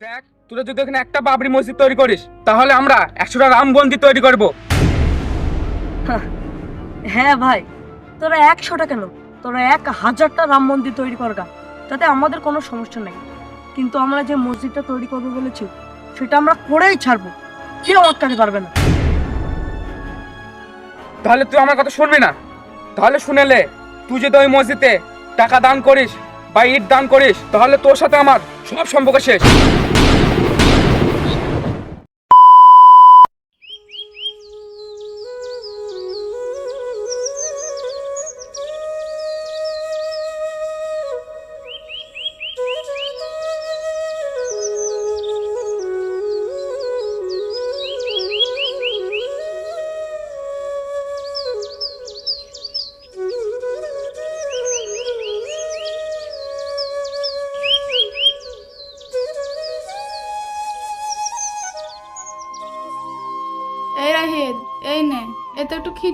দেখ তোরা যদি এখানে একটা বাবরি মসজিদ তৈরি করিস তাহলে আমরা একশোটা রাম মন্দির তৈরি করব। হ্যাঁ ভাই তোরা একশোটা কেন? তোরা এক হাজারটা রাম মন্দির তৈরি করগা তাতে আমাদের কোনো সমস্যা নেই। কিন্তু আমরা যে মসজিদটা তৈরি করব বলেছি সেটা আমরা করেই ছাড়বো কেউ আটকাতে পারবে না। তাহলে তুই আমার কথা শুনবি না? তাহলে শুনেলে তুই যদি ওই মসজিদে টাকা দান করিস বা ইট দান করিস তাহলে তোর সাথে আমার সব সম্পর্ক শেষ।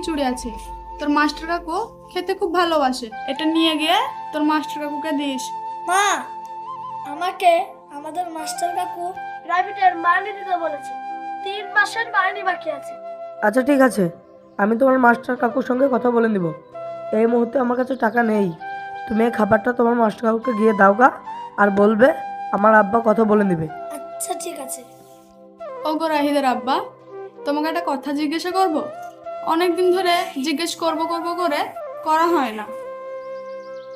খিচুড়ি আছে। তোর মাস্টার কাকু খেতে খুব ভালোবাসে। এটা নিয়ে গিয়ে তোর মাস্টার কাকুকে দিস। মা আমাকে আমাদের মাস্টার কাকু প্রাইভেটের মাইনে দিতে বলেছে। তিন মাসের মাইনে বাকি আছে। আচ্ছা ঠিক আছে। আমি তোমার মাস্টার কাকুর সঙ্গে কথা বলে নিব। এই মুহূর্তে আমার কাছে টাকা নেই। তুমি এই খাবারটা তোমার মাস্টার কাকুকে গিয়ে দাও গা আর বলবে আমার আব্বা কথা বলে নিবে। আচ্ছা ঠিক আছে। ও গো রাহিদের আব্বা তোমাকে একটা কথা জিজ্ঞাসা করব? অনেক দিন ধরে জিজ্ঞেস করব করব করে করা হয় না।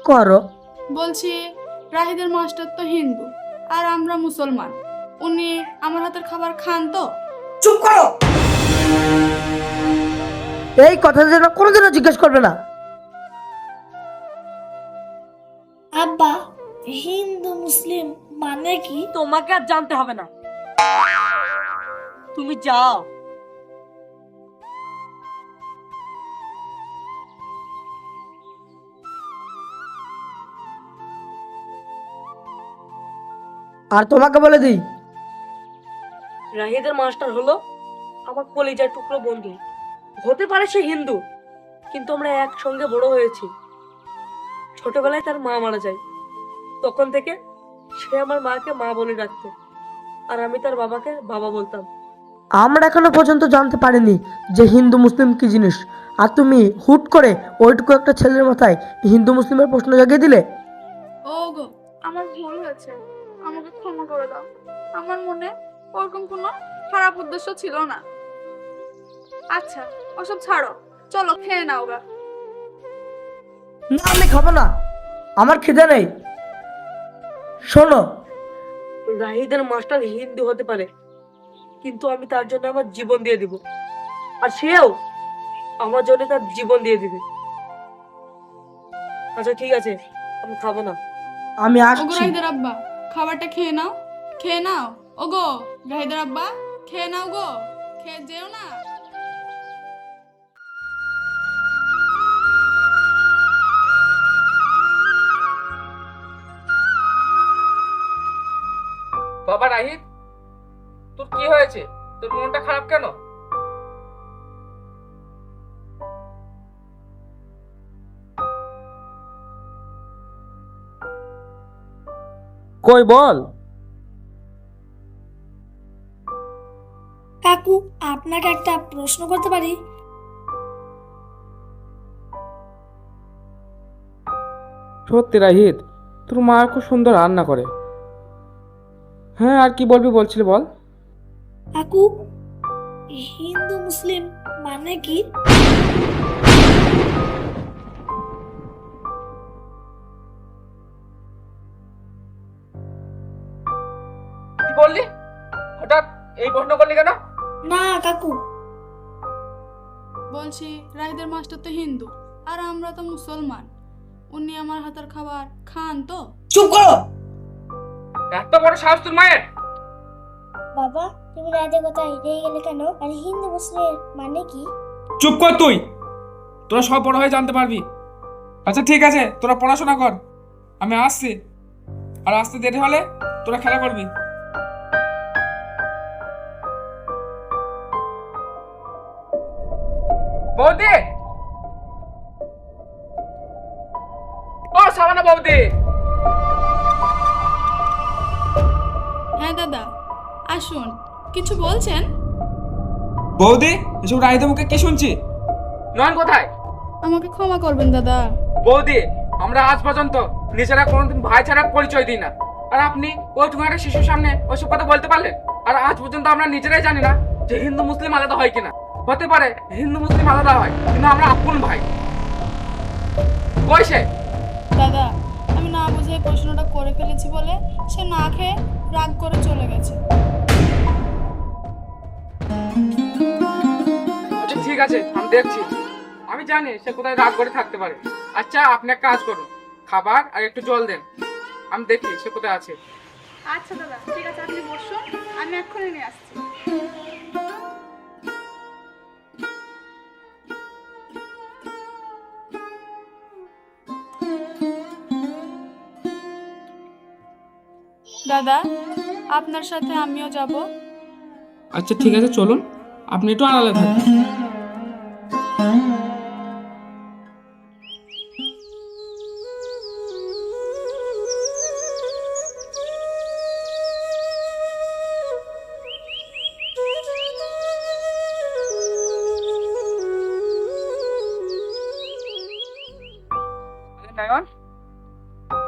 করো। বলছি রাহিদের মাস্টার তো হিন্দু আর আমরা মুসলমান। উনি আমার হাতের খাবার খান তো? চুপ করো! এই কথা যেন কোনোদিনও জিজ্ঞেস করবে না। আব্বা হিন্দু মুসলিম মানে কি? তোমাকে আর জানতে হবে না। তুমি যাও। আর তোমাকে বলে দিই। রাহিদের মাস্টার হলো আমার কলেজার টুকরো বন্ধু। হতে পারে সে হিন্দু কিন্তু আমরা একসঙ্গে বড় হয়েছি। ছোটবেলায় তার মা মারা যায়। তখন থেকে সে আমার মাকে মা বলে ডাকতো। আর আমি তার বাবাকে বাবা বলতাম। আমরা এখনও পর্যন্ত জানতে পারিনি যে হিন্দু মুসলিম কি জিনিস। আর তুমি হুট করে ওইটুকু একটা ছেলের মাথায় হিন্দু মুসলিমের প্রশ্ন জাগিয়ে দিলে? ও গো আমার ভুল হয়েছে। করে দাও। আমার মনে ওরকম কোনো খারাপ উদ্দেশ্য ছিল না। আচ্ছা ওসব ছাড়ো। চলো খেয়ে নাও গা। না আমি খাব না। আমার খিদে নেই। শোনো। রাহিদের মাস্টার হিন্দু হতে পারে কিন্তু আমি তার জন্য আমার জীবন দিয়ে দিব। আর সেও আমার জন্য তার জীবন দিয়ে দিবে। আচ্ছা ঠিক আছে আমি খাব না। আমি ওগো রাহিদের আব্বা। খাবারটা খেয়ে নাও খেয়ে নাও। ওগো রাহিদের আব্বা, খেয়ে নাও গো, খেয়ে যেও না। বাবা রাহিদ তোর কি হয়েছে? তোর মনটা খারাপ কেন? কই বল? কাকু আপনাকে একটা প্রশ্ন করতে পারি? সত্যি রাহিদ তোর মা খুব সুন্দর রান্না করে। হ্যাঁ আর কি বলবি বলছিলি বল? কাকু হিন্দু মুসলিম মানে কি? এই প্রশ্ন করলি কেন? না কাকু। বলছি রাহিদের মাস্টার তো হিন্দু আর আমরা তো মুসলমান। উনি আমার হাতের খাবার খান তো। চুপ করো! এত বড় সাহস তোর মায়ের? বাবা তুমি রাতে কথা হেরিয়ে গেলে কেন? আর হিন্দু মুসলিম মানে কি? চুপ কর তুই। তোরা সব বড় হয়ে জানতে পারবি। আচ্ছা ঠিক আছে তোরা পড়াশোনা কর। আমি আসছি। আর আসতে দেরি হলে তোরা খেলা করবি। কিছু বলছেন? বৌদি এসব মুখে কি শুনছি? নয়ন কোথায়? আমাকে ক্ষমা করবেন দাদা। বৌদি আমরা আজ পর্যন্ত নিজেরা কোনোদিন ভাই ছাড়া পরিচয় দিই না। আর আপনি ওইটুকু একটা শিশুর সামনে ওইসব কথা বলতে পারলেন? আর আজ পর্যন্ত আমরা নিজেরাই জানি না যে হিন্দু মুসলিম আলাদা হয় কিনা। হতে পারে হিন্দু মুসলিম আলাদা হয় কিন্তু আমরা আপন ভাই। কই সে? দাদা আমি না বুঝে প্রশ্নটা করে ফেলেছি বলে সে না খেয়ে রাগ করে চলে গেছে। ঠিক আছে আমি দেখছি। আমি জানি সে কোথায় রাগ করে থাকতে পারে। আচ্ছা আপনি এক কাজ করুন খাবার আর একটু জল দেন। আমি দেখি সে কোথায় আছে। আচ্ছা দাদা ঠিক আছে আপনি বসুন আমি এক্ষুনি নিয়ে আসছি। দাদা আপনার সাথে আমিও যাব। আচ্ছা ঠিক আছে, চলুন। আপনি একটু আড়ালে থাকুন।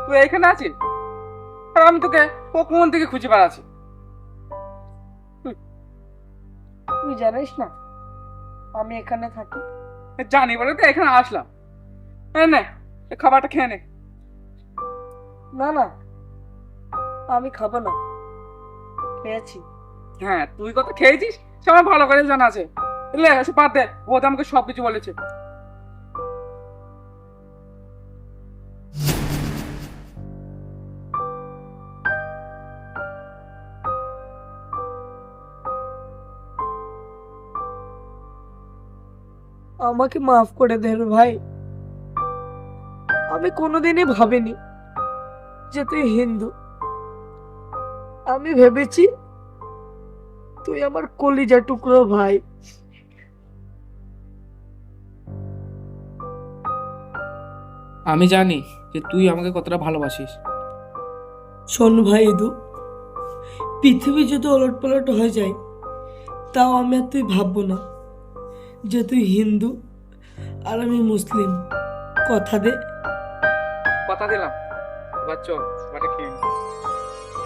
তুই এখানে আছিস? আর আমি তোকে কোন থেকে খুঁজে বেড়াচ্ছি। তুই জানিস না আমি এখানে থাকি। জানি বলে তো এখানে আসলাম। না খাবারটা খেয়ে নে। না না আমি খাব না। খেয়েছি। হ্যাঁ তুই কত খেয়েছিস সে আমার ভালো করে জানা আছে। লে বাদ দে ও তো আমাকে সবকিছু বলেছে। আমাকে মাফ করে দেন ভাই। আমি কোনোদিনই ভাবিনি যে তুই হিন্দু। আমি ভেবেছি তুই আমার কলিজা টুকরো ভাই। আমি জানি যে তুই আমাকে কতটা ভালোবাসিস। শোন ভাই ইদু পৃথিবী যদি ওলট পালট হয়ে যায় তাও আমি আর তুই ভাববো না। যে তুই হিন্দু আর আমি মুসলিম। কথা দে। কথা দিলাম। চল।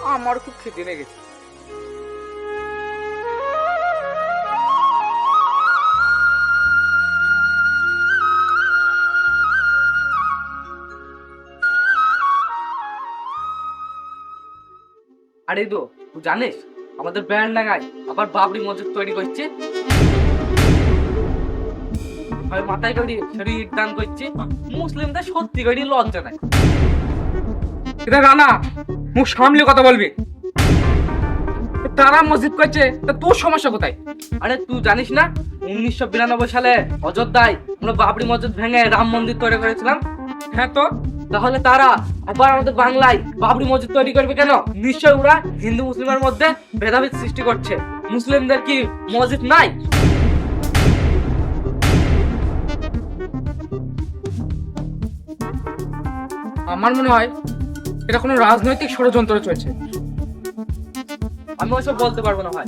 আমার খুব খিদে লেগেছে। আরে তো জানিস আমাদের ব্যান্ড লাগায় আবার বাবরি মসজিদ তৈরি করছে? মাথায় দান মুসলিমদের সত্যি লজ্জা নাই। এটা রানা, মুখ সামলে কথা বলবি। তারা মসজিদ করছে, তা তোর সমস্যা কোথায়? আরে তুই জানিস না, উনিশশো বিরানব্বই সালে অযোধ্যায় আমরা বাবরি মসজিদ ভেঙে রাম মন্দির তৈরি করেছিলাম? হ্যাঁ তো? তাহলে তারা আবার আমাদের বাংলায় বাবরি মসজিদ তৈরি করবে কেন? নিশ্চয় ওরা হিন্দু মুসলিমের মধ্যে ভেদাভেদ সৃষ্টি করছে। মুসলিমদের কি মসজিদ নাই? আমার মনে হয় এটা কোনো রাজনৈতিক ষড়যন্ত্র চলছে। আমি ওইসব বলতে পারব না ভাই।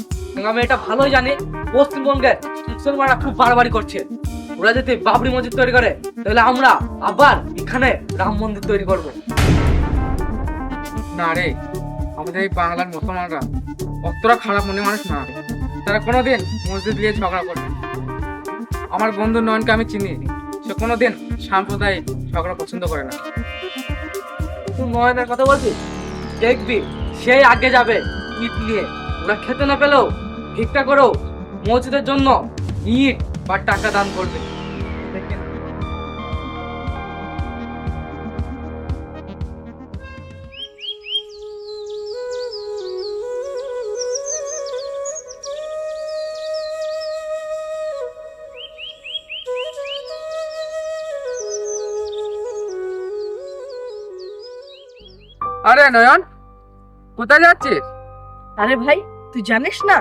আমি এটা ভালোই জানি, পশ্চিমবঙ্গে মুসলমানরা খুব বাড়াবাড়ি করছে। ওরা যদি বাবরি মসজিদ তৈরি করে, তাহলে আমরা আবার এখানে রাম মন্দির তৈরি করব। না রে, আমাদের এই বাংলার মুসলমানরা অতটা খারাপ মনে মানুষ না। তারা কোনোদিন মসজিদ নিয়ে ঝগড়া করবে আমার বন্ধু নয়নকে আমি চিনি, সে কোনোদিন সাম্প্রদায়িক ঝগড়া পছন্দ করে না। তুই নয়নের কথা বলছিস? দেখবি, সেই আগে যাবে ইট নিয়ে। ওরা খেতে না পেলেও ভিক্ষা করেও মসজিদের জন্য ইট বা টাকা দান করবে। আরে নয়ন, কোথায় যাচ্ছিস? আরে ভাই, তুই জানিস না,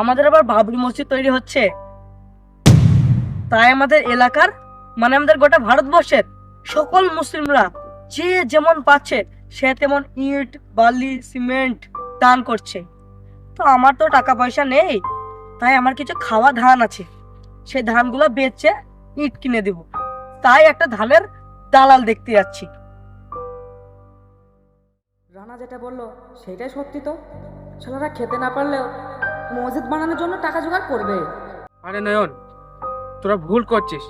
আমাদের আবার বাবরি মসজিদ তৈরি হচ্ছে। তাই আমাদের এলাকার মানে আমাদের গোটা ভারতবর্ষের সকল মুসলিমরা যে যেমন পাচ্ছে, সে তেমন ইট, বালি, সিমেন্ট দান করছে। তো আমার তো টাকা পয়সা নেই, তাই আমার কিছু খাওয়া ধান আছে। সেই ধানগুলো বেচে ইট কিনে দেব। তাই একটা ধানের দালাল দেখতে যাচ্ছি। রানা যেটা বলল সেটাই সত্যি তো। ছেলেরা খেতে না পারলেও মসজিদ বানানোর জন্য টাকা জোগাড় করবে। আরে নয়ন তোরা ভুল করছিস।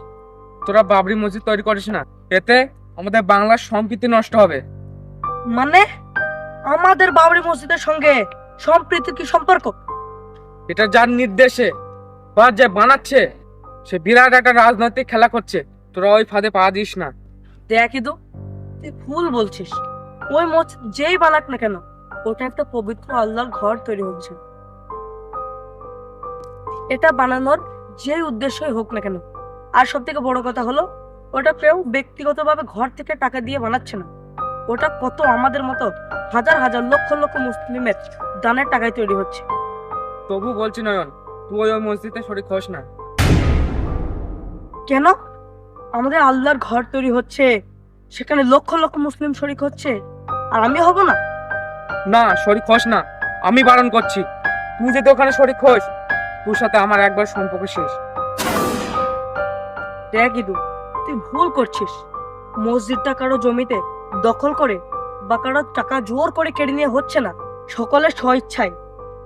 তোরা বাবরি মসজিদ তৈরি করিস না। এতে আমাদের বাংলার সম্প্রীতি নষ্ট হবে। মানে? আমাদের বাবরি মসজিদের সঙ্গে সম্প্রীতির কি সম্পর্ক? এটা যার নির্দেশে বা যে বানাচ্ছে সে বিরাট একটা রাজনৈতিক খেলা করছে। তোরা ওই ফাঁদে পা দিস না। দেখ ইদু তুই ভুল বলছিস। ওই মসজিদ যেই বানাক না কেন ওটা একটা পবিত্র আল্লাহর ঘর তৈরি হচ্ছে। এটা বানানোর যে উদ্দেশ্যই হোক না কেন আর সব থেকে বড় কথা হলো ওটা কেউ ব্যক্তিগতভাবে ঘর থেকে টাকা দিয়ে বানাচ্ছে না। ওটা কত আমাদের মতো হাজার হাজার লক্ষ লক্ষ মুসলিমের দানের টাকায় তৈরি হচ্ছে। তবু বলছি নয়ন তুই ওই মসজিদে শরীর খোস না। কেন? আমাদের আল্লাহর ঘর তৈরি হচ্ছে সেখানে লক্ষ লক্ষ মুসলিম শরিক হচ্ছে। আর আমি হব না। না শরীর খোস না। আমি বারণ করছি। তুই যদি ওখানে শরীর খোস তোর সাথে আমার একবার সম্পর্ক শেষ। দেখ ইদু তুই ভুল করছিস। মসজিদটা কারও জমিতে দখল করে বা কারও টাকা জোর করে কেড়ে নিয়ে হচ্ছে না। সকলের স্বইচ্ছায়।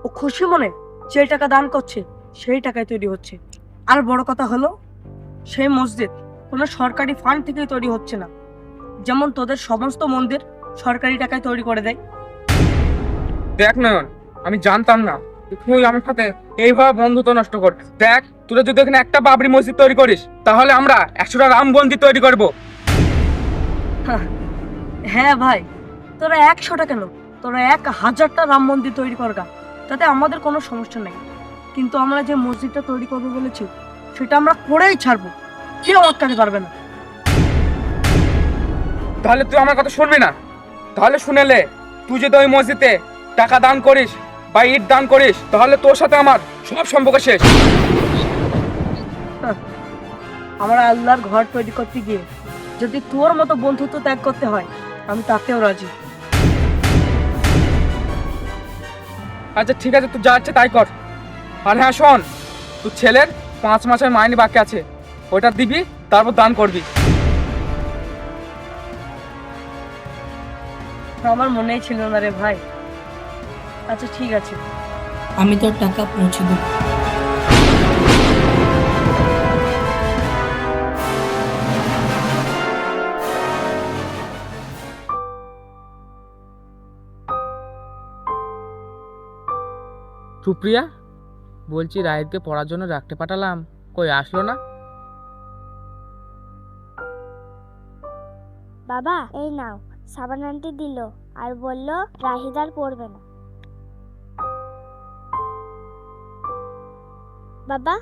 ও খুশি মনে যে টাকা দান করছে সেই টাকায় তৈরি হচ্ছে। আর বড় কথা হলো সেই মসজিদ কোনো সরকারি ফান্ড থেকেই তৈরি হচ্ছে না। যেমন তোদের সমস্ত মন্দির সরকারি টাকায় তৈরি করে দেয়। দেখ নয়ন আমি জানতাম না। তুই আমার সাথে এইভাবে বন্ধুত্ব নষ্ট কর। দেখ তোরা যদি এখানে একটা বাবরি মসজিদ তৈরি করিস তাহলে আমরা একশোটা রাম মন্দির তৈরি করব। হ্যাঁ ভাই তোরা একশোটা কেন? তোরা এক হাজারটা রাম মন্দির তৈরি করগা তাতে আমাদের কোনো সমস্যা নেই। কিন্তু আমরা যে মসজিদটা তৈরি করব বলেছি সেটা আমরা করেই ছাড়বো। কেউ আটকাতে পারবে না। তাহলে তুই আমার কথা শুনবি না? তাহলে শুনেলে তুই যদি ওই মসজিদে টাকা দান করিস বা ইট দান করিস তাহলে তোর সাথে আমার সব সম্পর্ক শেষ। আমার আল্লাহর ঘর তৈরি করতে গিয়ে যদি তোর মতো বন্ধুত্ব ত্যাগ করতে হয় আমি তাতেও রাজি। আচ্ছা ঠিক আছে তুই যা ইচ্ছে তাই কর। আর হ্যাঁ শোন তোর ছেলের পাঁচ মাসের মাইনে বাকি আছে। ওটা দিবি তারপর দান করবি। আমার মনেই ছিল না রে ভাই। আচ্ছা ঠিক আছে। আমি তোর টাকা পৌঁছে দেবো। সুপ্রিয়া বলছি রাহিতকে পড়ার জন্য রাখতে পাঠালাম। কই আসলো না? বাবা এই নাও। সাবান আন্টি দিল আর বলল রাহিদ আর পড়বে না। বাবা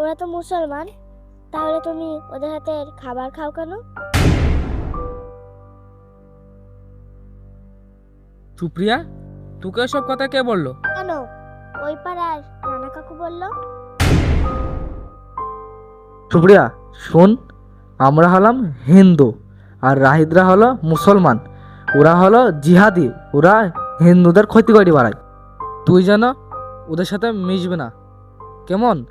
ওরা তো মুসলমান তাহলে তুমি ওদের হাতের খাবার খাও কেন? সুপ্রিয়া তোকে সব কথা কে বলল? কেন? ওই পাড়ার রানা কাকু বলল। সুপ্রিয়া শোন আমরা হলাম হিন্দু। আর রাহিদরা হলো মুসলমান। ওরা হলো জিহাদি ওরা হিন্দুদের ক্ষতি করে বাড়ায়। তুই যেন ওদের সাথে মিশবে না। কেমন?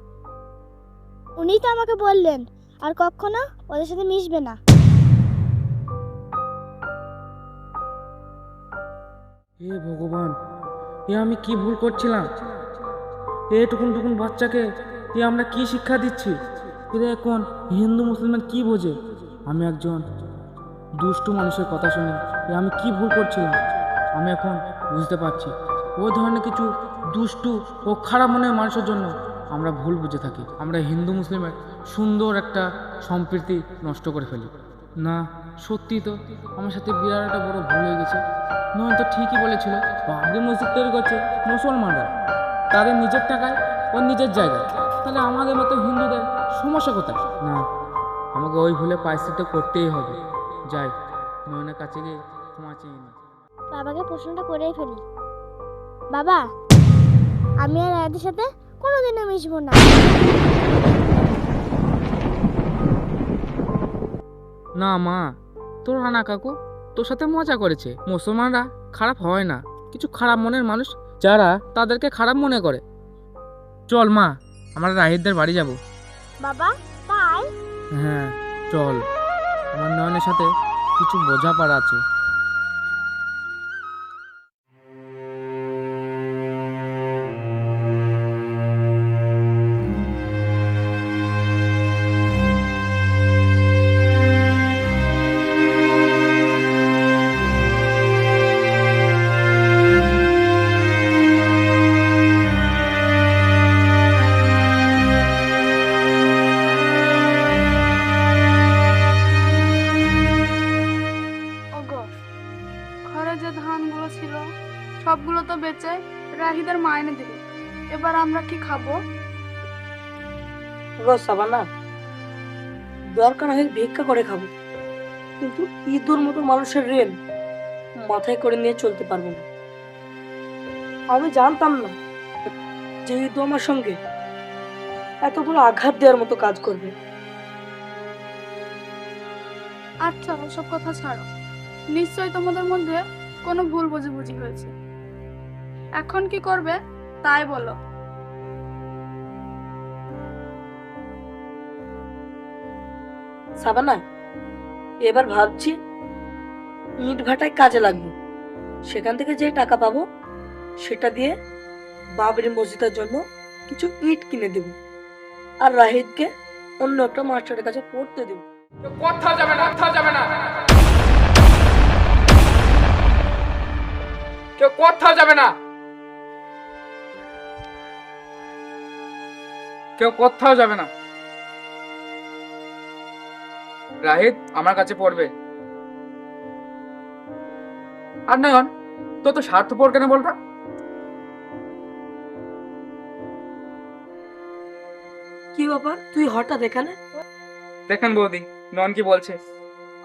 উনি তো আমাকে বললেন আর কখনো ওদের সাথে মিশবে না। হে ভগবান এ আমি কি ভুল করছিলাম? এটুকুন টুকুন বাচ্চাকে এ আমরা কি শিক্ষা দিচ্ছি? এরা এখন হিন্দু মুসলমান কি বোঝে? আমি একজন দুষ্টু মানুষের কথা শুনে আমি কি ভুল করছিলাম, আমি এখন বুঝতে পারছি। ও ধরনের কিছু দুষ্টু ও খারাপ মনের মানুষের জন্য আমরা ভুল বুঝে থাকি। আমরা হিন্দু মুসলিমের সুন্দর একটা সম্প্রীতি নষ্ট করে ফেলি। না, সত্যি তো আমার সাথে বিরাট একটা বড় ভুল হয়ে গেছে। নয় তো ঠিকই বলেছিল, বাবরি মসজিদ তৈরি করছে মুসলমানরা। তাদের নিজের টাকায় ও নিজের জায়গায়। তাহলে আমাদের মতো হিন্দুদের সমস্যা কোথায়? না, আমাকে ওই ভুলে পারিস্থিতি করতেই হবে। যাই নয়নের কাছে গিয়ে ক্ষমা চেয়ে নিই বাবাকে প্রশ্নটা করেই ফেলি। বাবা আমি আর রায়াদের সাথে কোনোদিনও মিশবো না। না মা তোর রানা কাকু তোর সাথে মজা করেছে। মুসলমানরা খারাপ হয় না। কিছু খারাপ মনের মানুষ যারা তাদেরকে খারাপ মনে করে। চল মা আমরা রাহিদদের বাড়ি যাব। বাবা তাই? হ্যাঁ চল। আমার নয়নের সাথে কিছু বোঝাপড়া আছে। কি খাব? গো সাবানা দরকার হয় ভিক্ষা করে খাব। কিন্তু ইঁদুর মতো মানুষের ঋণ মাথায় করে নিয়ে চলতে পারব না। আমি জানতাম না যে ইঁদু আমার সঙ্গে এত বড় আঘাত দেওয়ার মতো কাজ করবে। আচ্ছা ওসব কথা ছাড়ো। নিশ্চয়ই তোমাদের মধ্যে কোনো ভুল বুঝি হয়েছে। এখন কি করবে? তাই বলো। সাবানা, এবার ভাবছি ইট ভাটায় কাজে লাগবে। সেখান থেকে যে টাকা পাবো, সেটা দিয়ে বাবরি মসজিদের জন্য কিছু ইট কিনে দেব আর রাহিদকে অন্য একটা মাস্টারের কাছে পড়তে দেবো। কোথাও যাবে না কোথাও যাবে না। কেউ কোথাও যাবে না। কেউ কোথাও যাবে না। রাহিদ আমার কাছে পড়বে। আর নয়ন তো তো স্বার্থপর কেন বলটা কি ব্যাপার? তুই হঠাৎ এখানে? দেখেন বৌদি নয়ন কি বলছে?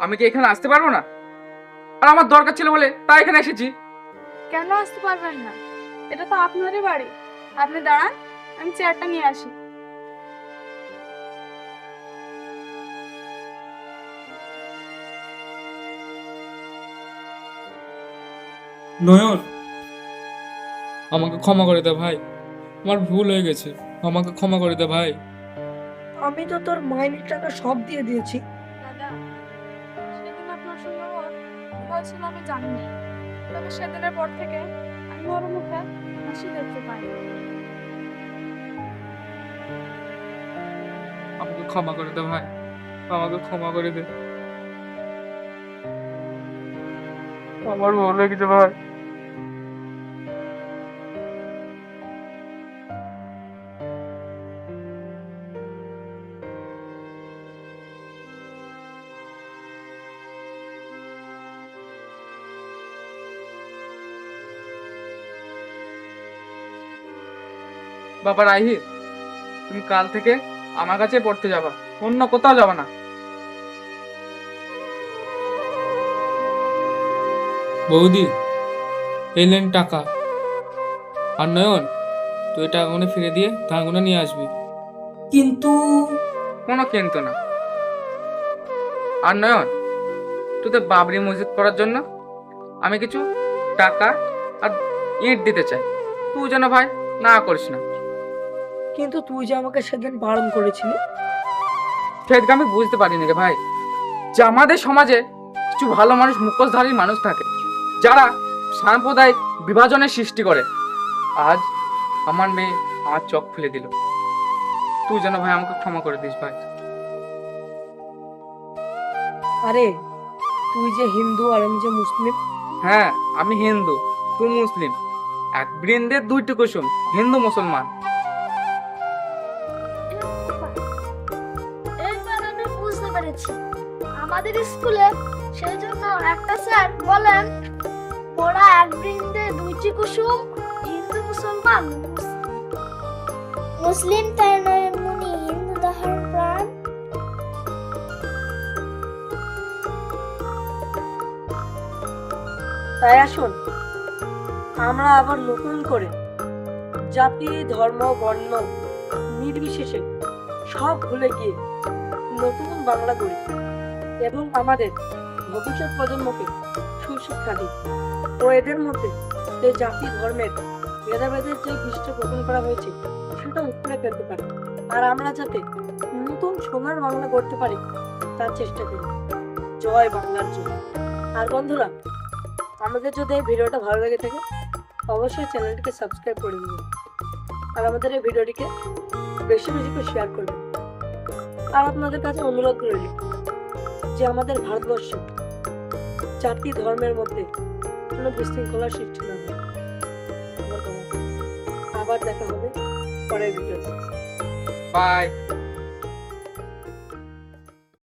আমি কি এখানে আসতে পারব না? আর আমার দরকার ছিল বলে তাই এখানে এসেছি। কেন আসতে পারবেন না? এটা তো আপনারই বাড়ি। আপনি দাঁড়ান আমি চেয়ারটা নিয়ে আসি। নয়ন। আমাকে ক্ষমা করে দে ভাই। আমার ভুল হয়ে গেছে। আমাকে ক্ষমা করে দে ভাই। আমি তো তোর মাইনের টাকা সব দিয়ে দিয়েছি। দাদা সেদিন আপনার সঙ্গে হয়েছিল আমি জানি না তবে সেদিনের পর থেকে আমি ওর মুখে হাসি দেখতে পাই। আমাকে ক্ষমা করে দে ভাই। আমাকে ক্ষমা করে দে। আমার ভুল হয়ে গেছে ভাই। বাবা রাহিদ তুমি কাল থেকে আমার কাছে পড়তে যাবা। অন্য কোথাও যাবা না। বৌদি এই নেন টাকা। আর নয়ন তুই টাকাগুলো ফিরে দিয়ে ধানগুলো নিয়ে আসবি। কিন্তু কোনো কিন্তু না। আর নয়ন তোদের বাবরি মসজিদ করার জন্য আমি কিছু টাকা আর ইট দিতে চাই। তুই যেন ভাই না করিস না। কিন্তু তুই যে আমাকে সেদিন বারণ করেছিলি। সেদিকে আমি বুঝতে পারিনি রে ভাই। যে আমাদের সমাজে কিছু ভালো মানুষ মুখোশধারী মানুষ থাকে যারা সাম্প্রদায়িক বিভাজনের সৃষ্টি করে। আজ আমার মেয়ে আমার চোখ খুলে দিল। তুই যেন ভাই আমাকে ক্ষমা করে দিস ভাই। আরে তুই যে হিন্দু আর আমি যে মুসলিম? হ্যাঁ আমি হিন্দু তুই মুসলিম। এক বৃন্দের দুইটি কুসুম হিন্দু মুসলমান। পেরেছি। আমাদের স্কুলে সেই জন্য একটা স্যার বলেন ওরা এক বৃন্দে দুইটি কুসুম হিন্দু মুসলমান মুসলিম। তাই নয় মুনি হিন্দু তাহার প্রাণ তাই আসুন আমরা আবার নতুন করে জাতি ধর্ম বর্ণ নির্বিশেষে সব ভুলে গিয়ে নতুন বাংলা গড়ি এবং আমাদের ভবিষ্যৎ প্রজন্মকে সুশিক্ষা দিই ও এদের মধ্যে যে জাতি ধর্মের ভেদাভেদের যে বৃষ্টি গ্রহণ করা হয়েছে, সেটা উপরে ফেলতে পারে। আর আমরা যাতে নতুন সোনার বাংলা করতে পারি, তার চেষ্টা করি। জয় বাংলার জন্য আর বন্ধুরা, আমাদের যদি এই ভিডিওটা ভালো লেগে থাকে, অবশ্যই চ্যানেলটিকে সাবস্ক্রাইব করে দিন। আর আমাদের এই ভিডিওটিকে বেশি বেশি করে শেয়ার করবেন। আর আপনাদের কাছে অনুরোধ রইল যে আমাদের ভারতবর্ষ জাতি ধর্মের মধ্যে কোনো বিশৃঙ্খলার সৃষ্টি না হয় আবার দেখা হবে পরের ভিডিওতে। বাই